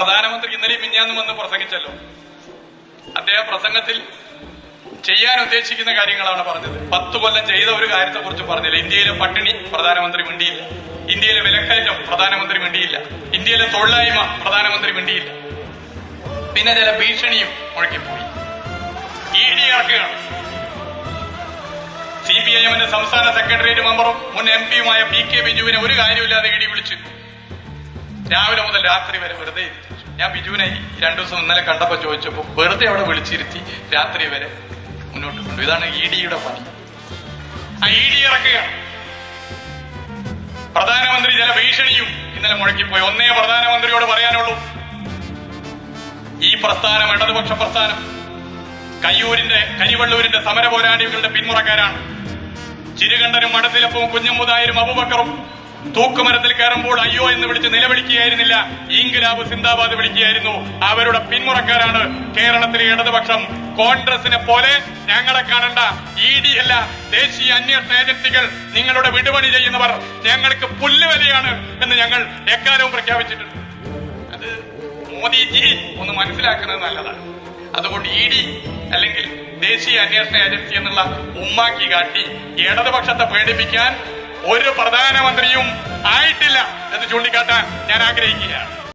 പ്രധാനമന്ത്രി ഇന്നലെ മിഞ്ഞാന്നും വന്ന് പ്രസംഗിച്ചല്ലോ. അദ്ദേഹം പ്രസംഗത്തിൽ ചെയ്യാൻ ഉദ്ദേശിക്കുന്ന കാര്യങ്ങളാണ് പറഞ്ഞത്. പത്ത് കൊല്ലം ചെയ്ത ഒരു കാര്യത്തെ കുറിച്ച് പറഞ്ഞില്ല. ഇന്ത്യയിലെ പട്ടിണി പ്രധാനമന്ത്രി മിണ്ടിയില്ല. ഇന്ത്യയിലെ വിലക്കയറ്റം പ്രധാനമന്ത്രി മിണ്ടിയില്ല. ഇന്ത്യയിലെ തൊഴിലായ്മ പ്രധാനമന്ത്രി മിണ്ടിയില്ല. പിന്നെ ചില ഭീഷണിയും മുഴക്കിപ്പോയി. ഇ ഡി ഇറക്കുകയാണ് സി പി ഐ എമ്മിന്റെ സംസ്ഥാന സെക്രട്ടേറിയറ്റ് മെമ്പറും മുൻ എം പിയുമായ പി കെ ബിജുവിനെ ഒരു കാര്യമില്ലാതെ ഇടി വിളിച്ചു രാവിലെ മുതൽ രാത്രി വരെ വെറുതെ ഇരുത്തി ഞാൻ ബിജുവിനെ രണ്ടു ദിവസം ഇന്നലെ കണ്ടപ്പോൾ ചോദിച്ചപ്പോൾ വെറുതെ അവിടെ വിളിച്ചിരുത്തി രാത്രി വരെ മുന്നോട്ട് കൊണ്ടു ഇതാണ് ഇ ഡിയുടെ പണി. ആ ഇ ഡി ഇറക്കുകയാണ്. പ്രധാനമന്ത്രി ചില ഭീഷണിയും ഇന്നലെ മുഴക്കിപ്പോയി. ഒന്നേ പ്രധാനമന്ത്രിയോട് പറയാനുള്ളൂ. ഈ പ്രസ്ഥാനം ഇടതുപക്ഷ പ്രസ്ഥാനം കയ്യൂരിന്റെ കരിവള്ളൂരിന്റെ സമര പോരാളികളുടെ പിന്മുറക്കാരാണ്. ചിരുകണ്ഠനും മടത്തിലപ്പവും കുഞ്ഞമ്മുതായരും അബുബക്കറും തൂക്കുമരത്തിൽ കയറുമ്പോൾ അയ്യോ എന്ന് വിളിച്ച് നിലവിളിക്കുകയായിരുന്നില്ല. ഇൻഗുലാബ് സിന്ദാബാദ് വിളിക്കുകയായിരുന്നു. അവരുടെ പിന്മുറക്കാരാണ് കേരളത്തിലെ ഇടതുപക്ഷം. കോൺഗ്രസിനെ പോലെ ഞങ്ങളെ കാണണ്ട. ഇ ഡി അല്ല ദേശീയ അന്വേഷണ ഏജൻസികൾ നിങ്ങളുടെ വിടുപണി ചെയ്യുന്നവർ. ഞങ്ങൾക്ക് പുല്ലുവലയാണ് എന്ന് ഞങ്ങൾ എക്കാലവും പ്രഖ്യാപിച്ചിട്ടുണ്ട്. അത് മോദിജി ഒന്ന് മനസ്സിലാക്കുന്നത് നല്ലതാണ്. അതുകൊണ്ട് ഇ ഡി അല്ലെങ്കിൽ ദേശീയ അന്വേഷണ ഏജൻസി എന്നുള്ള ഉമ്മാക്കി കാട്ടി ഇടതുപക്ഷത്തെ പേടിപ്പിക്കാൻ ഒരു പ്രധാനമന്ത്രിയും ആയിട്ടില്ല എന്ന് ചൂണ്ടിക്കാട്ടാൻ ഞാൻ ആഗ്രഹിക്കുകയാണ്.